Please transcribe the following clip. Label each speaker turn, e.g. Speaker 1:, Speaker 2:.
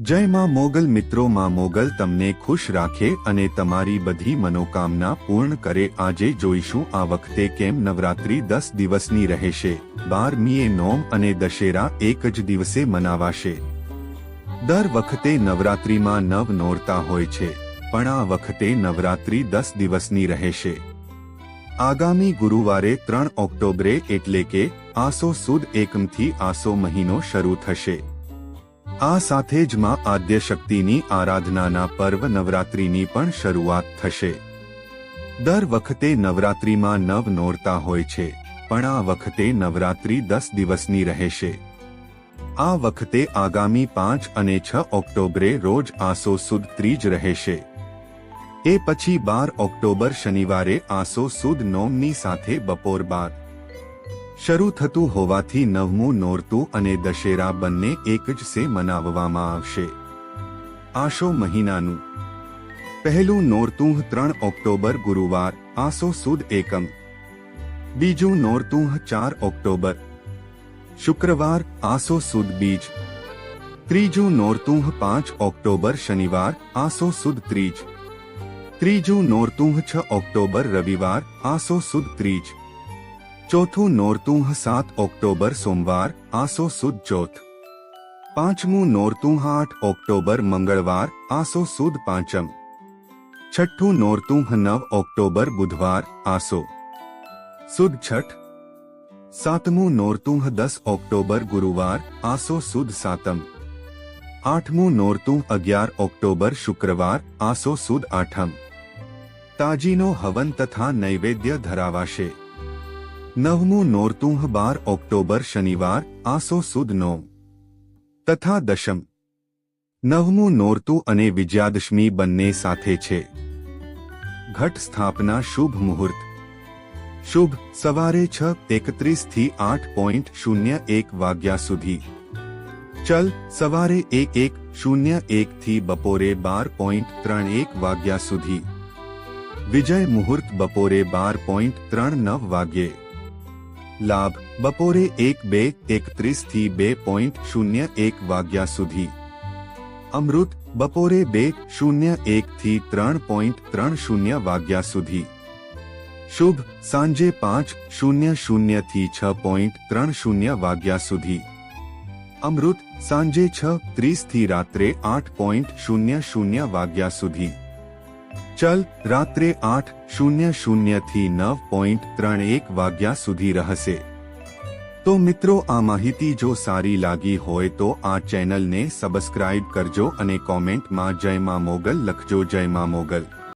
Speaker 1: જય માં મોગલ મિત્રો માં મોગલ તમને ખુશ રાખે અને તમારી બધી મનોકામના પૂર્ણ કરે. આજે જોઈશું આ વખતે કેમ નવરાત્રી દસ દિવસની રહેશે. બારમીએ નોમ અને દશેરા એક જ દિવસે મનાવાશે. દર વખતે નવરાત્રીમાં નવ નોરતા હોય છે, પણ આ વખતે નવરાત્રી દસ દિવસની રહેશે. આગામી ગુરુવારે ત્રણ ઓક્ટોબરે એટલે કે આસો સુદ એકમથી આસો મહિનો શરૂ થશે. આ સાથે જ માં આદ્ય શક્તિની આરાધનાના પર્વ નવરાત્રિની પણ શરૂઆત થશે. દર વખતે નવરાત્રિમાં નવ નોરતા હોય છે, પણ આ વખતે નવરાત્રિ દસ દિવસની રહેશે. આ વખતે આગામી પાંચ અને છ ઓક્ટોબરે રોજ આસો સુદ ત્રીજ રહેશે. એ પછી બાર ઓક્ટોબર શનિવારે આસો સુદ નોમની સાથે બપોર બાદ. શરૂ થતું હોવાથી નવમું નોરતું અને દશેરા બંને એક જ સે મનાવવામાં આવશે. આશો મહિનાનું. પહેલું નોરતું ત્રણ ઓક્ટોબર ગુરુવાર, આસો સુદ એકમ. બીજું નોરતું ચાર ઓક્ટોબર. શુક્રવાર, આસો સુદ બીજ. ત્રીજું નોરતું પાંચ ઓક્ટોબર શનિવાર, આસો સુદ ત્રીજ. ત્રીજું નોરતું છ ઓક્ટોબર રવિવાર, આસો સુદ ત્રીજ. ચોથું નોરતું સાત ઓક્ટોબર સોમવાર, આસો સુદ ચોથ. પાંચમું નોરતું આઠ ઓક્ટોબર મંગળવાર, આસો સુદ પાંચમ. છઠ્ઠું નોરતું નવ ઓક્ટોબર બુધવાર, આસો. સુદ છઠ. સાતમું નોરતું દસ ઓક્ટોબર ગુરુવાર, આસો સુદ સાતમ. આઠમું નોરતું અગિયાર ઓક્ટોબર શુક્રવાર, આસો સુદ આઠમ. તાજીનો હવન તથા નૈવેદ્ય ધરાવાશે. નવમું નોરતુંહ બાર ઓક્ટોબર શનિવાર, આસો સુદ નોમ. તથા દશમ. નવમું નોરતું અને વિજયાદશમી બંને સાથે છે. ઘટ સ્થાપના શુભ મુહૂર્ત. શુભ સવારે છ એકત્રીસથી આઠ પોઈન્ટ શૂન્ય એક વાગ્યા સુધી. ચલ સવારે એક એક શૂન્ય એક થી બપોરે બાર પોઈન્ટ ત્રણ એક વાગ્યા સુધી. વિજય મુહૂર્ત બપોરે બાર પોઈન્ટ ત્રણ નવ વાગ્યે. લાભ, બપોરે એક બે, એકત્રીસથી બે પોઈન્ટ શૂન્ય એક વાગ્યા સુધી. અમૃત, બપોરે બે, શૂન્ય એક થી ત્રણ પોઈન્ટ ત્રણ શૂન્ય વાગ્યા સુધી. શુભ, સાંજે પાંચ, શૂન્ય શૂન્યથી છ પોઈન્ટ ત્રણ શૂન્ય વાગ્યા સુધી. અમૃત, સાંજે છ, ત્રીસથી રાત્રે આઠ પોઈન્ટ શૂન્ય શૂન્ય વાગ્યા સુધી. ચલ, રાત્રે આઠ, શૂન્ય શૂન્યથી નવ પોઈન્ટ ત્રણ એક વાગ્યા સુધી રહેશે. તો મિત્રો, આ માહિતી જો સારી લાગી હોય તો આ ચેનલને સબસ્ક્રાઇબ કરજો અને કોમેન્ટમાં જય માં મોગલ લખજો, જય માં મોગલ.